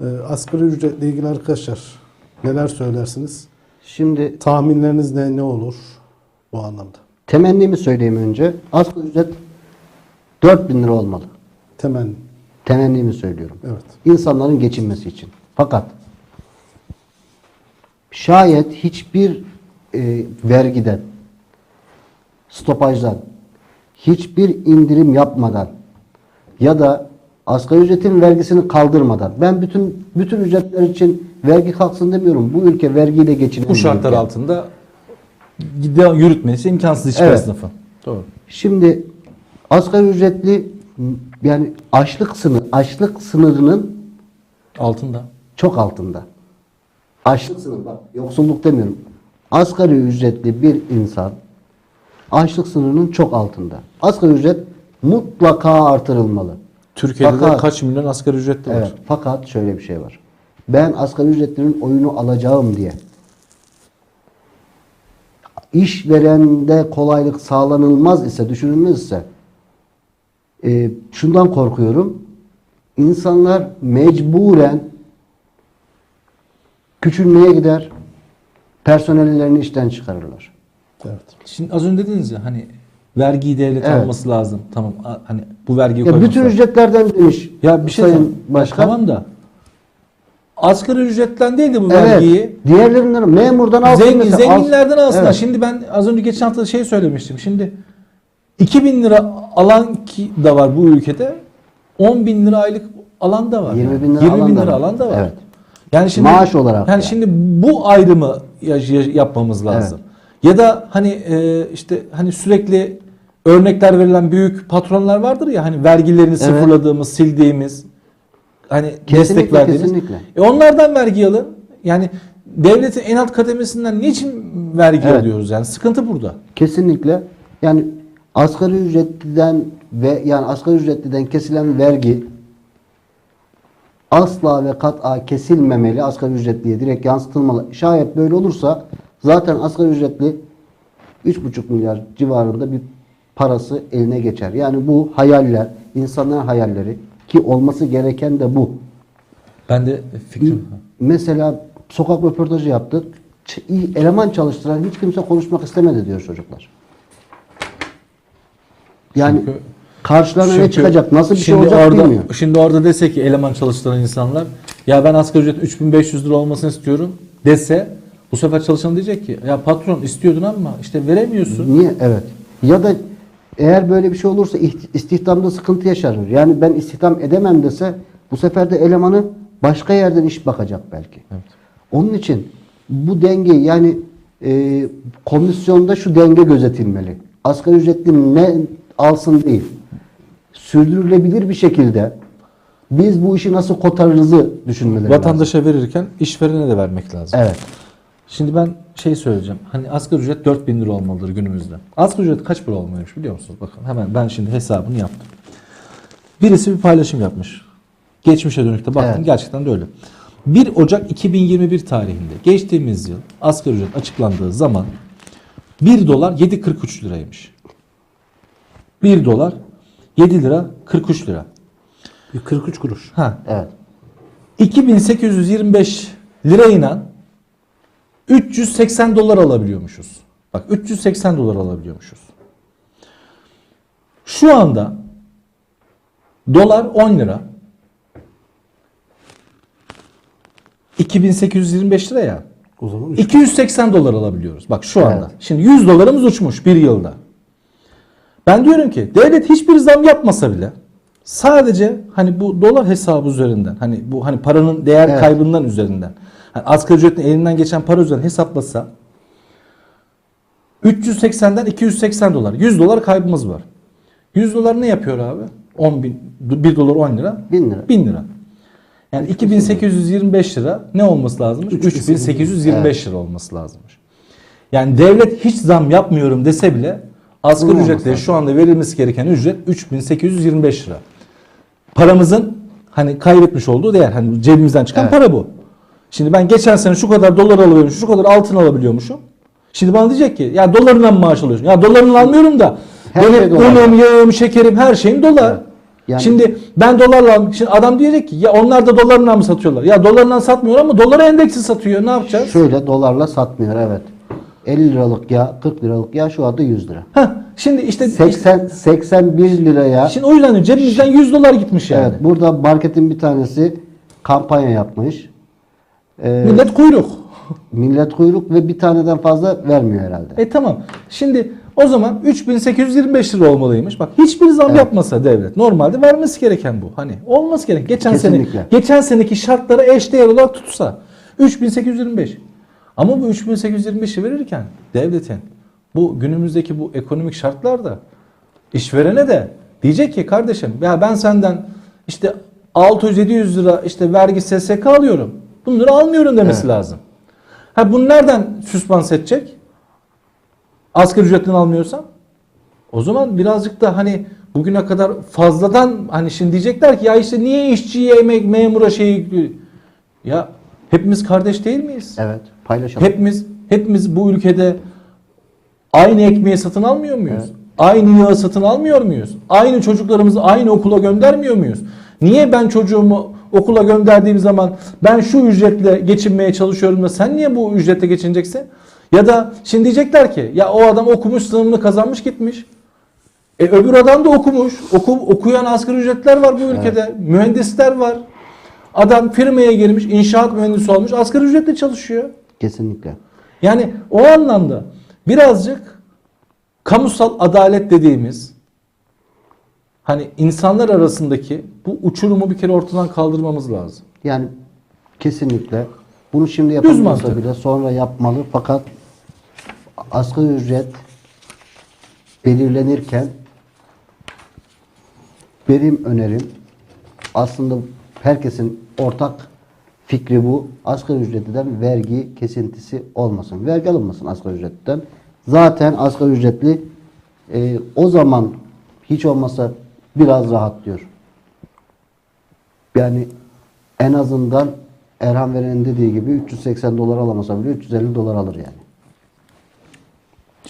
Ee, asgari ücretle ilgili arkadaşlar neler söylersiniz? Şimdi Tahminleriniz ne, ne olur bu anlamda? temennimi söyleyeyim önce. Asgari ücret 4000 lira olmalı. Temenni. Temennimi söylüyorum. Evet. İnsanların geçinmesi için. Fakat şayet hiçbir e, vergiden, stopajdan, hiçbir indirim yapmadan ya da asgari ücretin vergisini kaldırmadan ben bütün bütün ücretler için vergi kalksın demiyorum. Bu ülke vergiyle geçinen Bu şartlar ülke. altında devam yürütmesi imkansız hiçbir Evet. sınıfın. Doğru. Şimdi asgari ücretli yani açlık sınır açlık sınırının Altında. çok altında. Açlık sınırı bak yoksulluk demiyorum. Asgari ücretli bir insan açlık sınırının çok altında. Asgari ücret mutlaka artırılmalı. Türkiye'de de Fakat- kaç milyon asgari ücretli var? Evet, fakat şöyle bir şey var. Ben asgari ücretlinin oyunu alacağım diye işverende kolaylık sağlanılmaz ise, düşünülmez ise e, şundan korkuyorum. İnsanlar mecburen küçülmeye gider, personellerini işten çıkarırlar. Evet. Şimdi az önce dediniz ya hani vergiyi devlet Evet. alması lazım. Tamam hani bu vergiyi Ya bütün lazım. ücretlerden demiş Ya bir şey Sayın tamam. Başkan. Tamam da asgari ücretten değil de bu Evet. vergiyi Diğerlerinden memurdan alsın Zengin, mesela. zenginlerden alsınlar. Evet. Şimdi ben az önce geçen hafta şey söylemiştim. Şimdi 2000 lira alan ki da var bu ülkede. 10 bin lira aylık alan da var. 20 bin lira 20 alan bin da lira var. alan da var. Evet. Yani şimdi Maaş olarak Yani yani. şimdi bu ayrımı ya- ya- yapmamız lazım. Ya da hani e, işte hani sürekli örnekler verilen büyük patronlar vardır ya hani vergilerini sıfırladığımız, sildiğimiz hani destek Kesinlikle, verdiğimiz. kesinlikle. E onlardan vergi alın. Yani devletin en alt kademesinden niçin vergi Evet. alıyoruz yani? Sıkıntı burada. Kesinlikle. Yani asgari ücretliden ve yani asgari ücretliden kesilen vergi asla ve kat'a kesilmemeli. Asgari ücretliye direkt yansıtılmalı. Şayet böyle olursa zaten asgari ücretli 3,5 milyar civarında bir parası eline geçer. Yani bu hayaller, insanların hayalleri ki olması gereken de bu. Ben de fikrim. Mesela sokak röportajı yaptık. Eleman çalıştıran hiç kimse konuşmak istemedi diyor çocuklar. Yani Çünkü- karşılarına ne Çünkü çıkacak, nasıl bir şey olacak orada, bilmiyor. Şimdi orada dese ki eleman çalıştıran insanlar ya ben asgari ücret 3500 lira olmasını istiyorum dese bu sefer çalışan diyecek ki ya patron istiyordun ama işte veremiyorsun. Niye? Evet. Ya da eğer böyle bir şey olursa istihdamda sıkıntı yaşanır. Yani ben istihdam edemem dese bu sefer de elemanı başka yerden iş bakacak belki. Onun için bu denge yani e, komisyonda şu denge gözetilmeli. Asgari ücretli ne alsın değil. Sürdürülebilir bir şekilde biz bu işi nasıl kotarırızı düşünmeleri lazım. Vatandaşa verirken işverene de vermek lazım. Evet. Şimdi ben şey söyleyeceğim. Hani asgari ücret 4000 lira olmalıdır günümüzde. Asgari ücret kaç para olmalıymış biliyor musunuz? Bakın hemen ben şimdi hesabını yaptım. Birisi bir paylaşım yapmış. Geçmişe dönükte baktım Evet. gerçekten de öyle. 1 Ocak 2021 tarihinde geçtiğimiz yıl asgari ücret açıklandığı zaman 1 dolar 7.43 liraymış. 1 dolar 7 lira 43 lira. 43 kuruş. Ha, Evet. 2825 lirayla 380 dolar alabiliyormuşuz. Bak 380 dolar alabiliyormuşuz. Şu anda dolar 10 lira. 2825 lira ya. O zaman 3 280 dolar alabiliyoruz. Bak şu anda. Evet. Şimdi 100 dolarımız uçmuş bir yılda. Ben diyorum ki devlet hiçbir zam yapmasa bile sadece hani bu dolar hesabı üzerinden hani bu hani paranın değer Evet. kaybından üzerinden hani asgari ücretin elinden geçen para üzerinden hesaplasa 380'den 280 dolar 100 dolar kaybımız var. 100 dolar ne yapıyor abi? 10 bin, 1 dolar 10 lira. 1000 lira. 1000 lira. Yani 2825 lira ne olması lazımmış? 3825 lira olması lazımmış. Yani devlet hiç zam yapmıyorum dese bile asgari ücretle şu anda verilmesi gereken ücret 3825 lira. Paramızın hani kaybetmiş olduğu değer. Hani cebimizden çıkan Evet. para bu. Şimdi ben geçen sene şu kadar dolar alabiliyormuşum, şu kadar altın alabiliyormuşum. Şimdi bana diyecek ki ya dolarından mı maaş alıyorsun? Ya dolarını almıyorum da Her benim şey dolar. unum, yağım, şekerim her şeyim dolar. Yani- Şimdi ben dolarla aldım. Şimdi adam diyecek ki ya onlar da dolarla mı satıyorlar? Ya dolarla satmıyor ama dolara endeksi satıyor. Ne yapacağız? Şöyle dolarla satmıyor evet. 50 liralık yağ, 40 liralık yağ şu anda 100 lira. Heh, şimdi işte 80 81 liraya şimdi o yüzden cebimizden 100 dolar gitmiş yani. evet burada marketin bir tanesi kampanya yapmış. Ee, Millet kuyruk. millet kuyruk ve bir taneden fazla vermiyor herhalde. E tamam. Şimdi o zaman 3825 lira olmalıymış. Bak hiçbir zam yapmasa devlet. Normalde vermesi gereken bu. Hani olması gereken. Geçen Kesinlikle. sene geçen seneki şartlara eşdeğer olarak tutsa 3825. Ama bu 3825'i verirken devletin bu günümüzdeki bu ekonomik şartlarda işverene de diyecek ki kardeşim ya ben senden işte 600-700 lira işte vergi SSK alıyorum. Bunları almıyorum demesi lazım. Ha bunu nereden süspans edecek? Asgari ücretten almıyorsam o zaman birazcık da hani bugüne kadar fazladan hani şimdi diyecekler ki ya işte niye işçiye emek memura şeyi ya hepimiz kardeş değil miyiz? Evet paylaşalım. Hepimiz hepimiz bu ülkede aynı ekmeği satın almıyor muyuz? Aynı yağı satın almıyor muyuz? Aynı çocuklarımızı aynı okula göndermiyor muyuz? Niye ben çocuğumu okula gönderdiğim zaman ben şu ücretle geçinmeye çalışıyorum da sen niye bu ücretle geçineceksin? Ya da şimdi diyecekler ki ya o adam okumuş sınavını kazanmış gitmiş. E öbür adam da okumuş. Oku, okuyan asgari ücretler var bu ülkede. Mühendisler var. Adam firmaya girmiş, inşaat mühendisi olmuş, asgari ücretle çalışıyor. Kesinlikle. Yani o anlamda birazcık kamusal adalet dediğimiz hani insanlar arasındaki bu uçurumu bir kere ortadan kaldırmamız lazım. Yani kesinlikle bunu şimdi yapamıyorsa mantık. bile sonra yapmalı fakat asgari ücret belirlenirken benim önerim aslında herkesin ortak fikri bu. Asgari ücretliden vergi kesintisi olmasın. Vergi alınmasın asgari ücretten. Zaten asgari ücretli e, o zaman hiç olmasa biraz rahatlıyor. Yani en azından Erhan Veren'in dediği gibi 380 dolar alamasa bile 350 dolar alır yani.